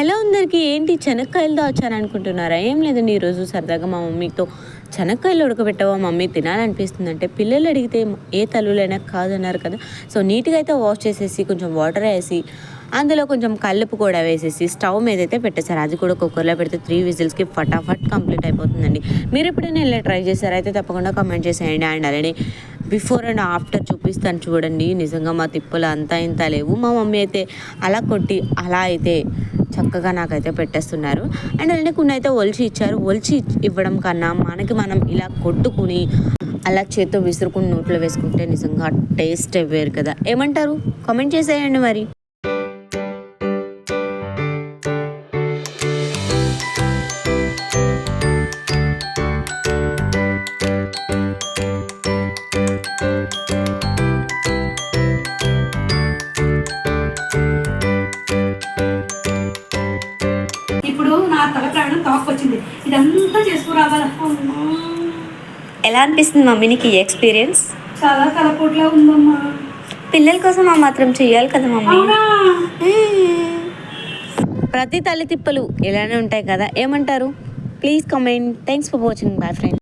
Hello అందరికీ ఏంటి శనక్కాయలతో వచ్చారనుకుంటున్నారా ఏం లేదండి ఈరోజు సరదాగా మా మమ్మీతో శనక్కాయలు ఉడకబెట్టవా మమ్మీ తినాలనిపిస్తుంది అంటే పిల్లలు అడిగితే ఏ తల్లులైనా కాదన్నారు కదా. సో నీట్గా అయితే వాష్ చేసేసి కొంచెం వాటర్ వేసి అందులో కొంచెం కల్లుపు కూడా వేసేసి స్టవ్ మీద అయితే పెట్టేశారు. అది కూడా కుక్కర్లో పెడితే త్రీ విజిల్స్కి ఫటాఫట్ కంప్లీట్ అయిపోతుందండి. మీరు ఎప్పుడైనా ఇలా ట్రై చేశారు? అయితే తప్పకుండా కమెంట్ చేసేయండి. అండ్ అలానే బిఫోర్ అండ్ ఆఫ్టర్ చూపిస్తాను చూడండి. నిజంగా మా తిప్పులు అంతా ఇంత లేవు. మా మమ్మీ అయితే అలా కొట్టి అలా అయితే చక్కగా నాకైతే పెట్టేస్తున్నారు. అండ్ అలానే కొన్ని అయితే ఒలిచి ఇచ్చారు. ఒలిచి ఇవ్వడం కన్నా మనకి మనం ఇలా కొట్టుకుని అలా చేత్తో విసురుకుని నోట్లో వేసుకుంటే నిజంగా టేస్ట్ వేరు కదా. ఏమంటారు? కామెంట్ చేసేయండి మరి. నా తల ప్రాణం టాక్ వచ్చింది ఇదంతా చేసుకురావాల ఎలా అనిపిస్తుంది మమ్మీ ఈ ఎక్స్పీరియన్స్? చాలా తలపోట్లా ఉందమ్మా. పిల్లల కోసం ఆ మాత్రం చేయాలి కదా మమ్మీ. ప్రతి తల్లి తిప్పలు ఇలానే ఉంటాయి కదా. ఏమంటారు? Please comment thanks for watching bye friend